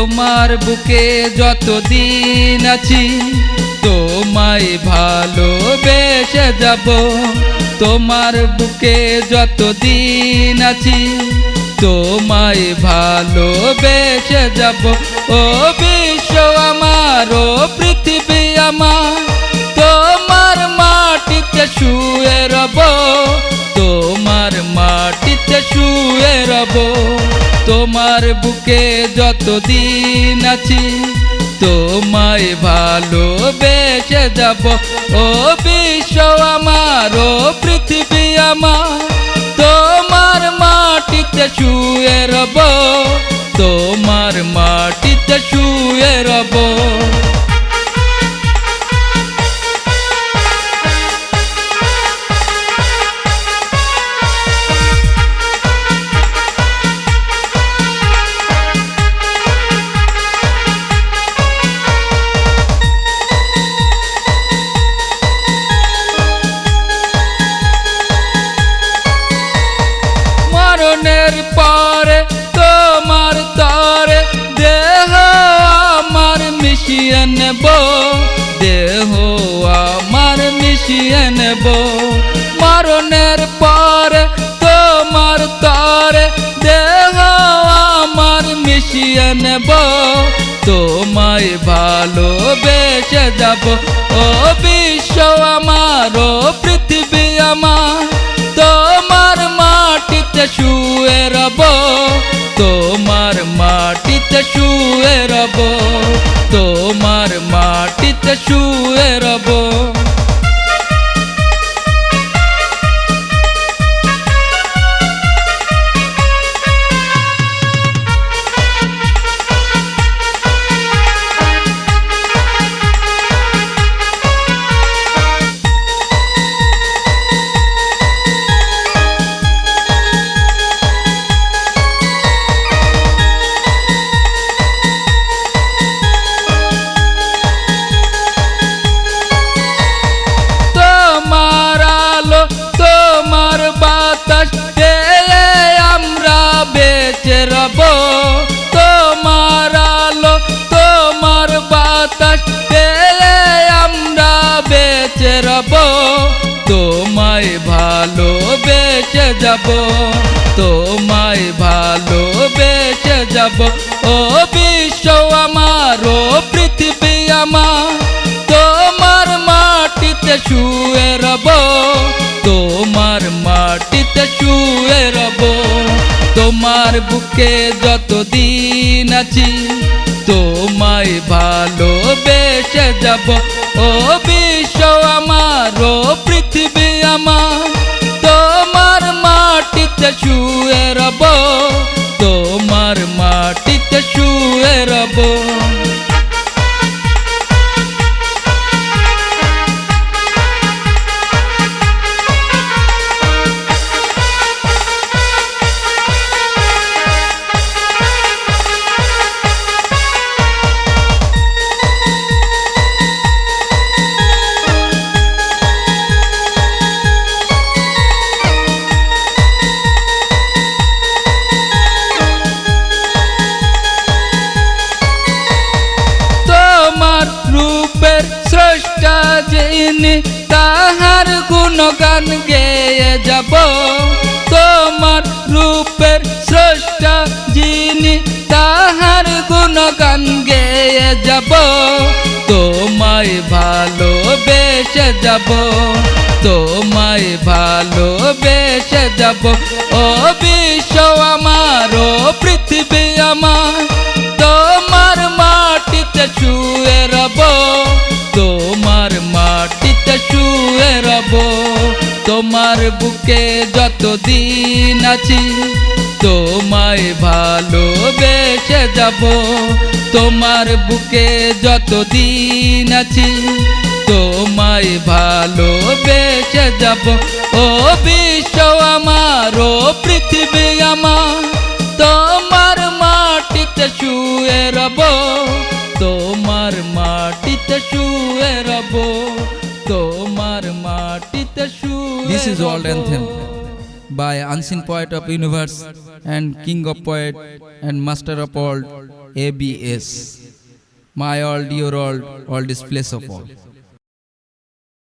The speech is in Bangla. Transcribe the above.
তোমার বুকে যতদিন আছি, তোমায় ভালোবেসে যাব। তোমার বুকে যতদিন আছি, তোমায় ভালোবেসে যাব। ও বিশ্ব আমার, ও পৃথিবী আমার, তোমার মাটিতে শুয়ে রব। তোমার বুকে যতদিন আছি, তোমায় ভালোবেসে যাব। ও বিশ্ব আমার, ও পৃথিবী আমার, তোমার মাটিতে শুয়ে রব, তোমার মাটিতে শুয়ে রব। পরে তোমার তরে দেহ আমার মিশিয়ে নেব। তোমায় ভালো ভালোবেসে যাব। ও বিশ্ব আমার, ও পৃথিবী আমার, তোমার মাটিতে শুয়ে রব। তোমার মাটিতে শুয়ে রব। তোমার মাটিতে শুয়ে রব। ভালোবেসে যাব, তোমায় ভালোবেসে যাব। ও বিশ্ব আমার, ও পৃথিবী আমার, তোমার মাটিতে শুয়ে রব, তোমার মাটিতে শুয়ে রব। তোমার বুকে যতদিন আছি, তোমায় ভালোবেসে যাব। ও শুয়ে রব তোমার মাটিতে শুয়ে রব। যিনি তাহার গুণগান গেয়ে যাব তোমার রূপের স্রষ্টা যিনি তাহার গুণগান গেয়ে যাব তোমায় ভালোবেসে যাব তোমায় ভালোবেসে যাব ও বিশ্ব আমার ও পৃথিবী আমার তোমার মাটিতে শুয়ে তোমার বুকে যতদিন আছি, তোমায় ভালোবেসে যাব। তোমার বুকে যতদিন আছি, তোমায় ভালোবেসে যাব। ও বিশ্ব আমার, ও পৃথিবী আমার, তোমার মাটিতে শুয়ে রব। তোমার মাটিতে শুয়ে রব। তোমার শুয়ে This is world anthem by unseen poet of universe and king of poet and master of all ABS. My world, your world, all this place of all.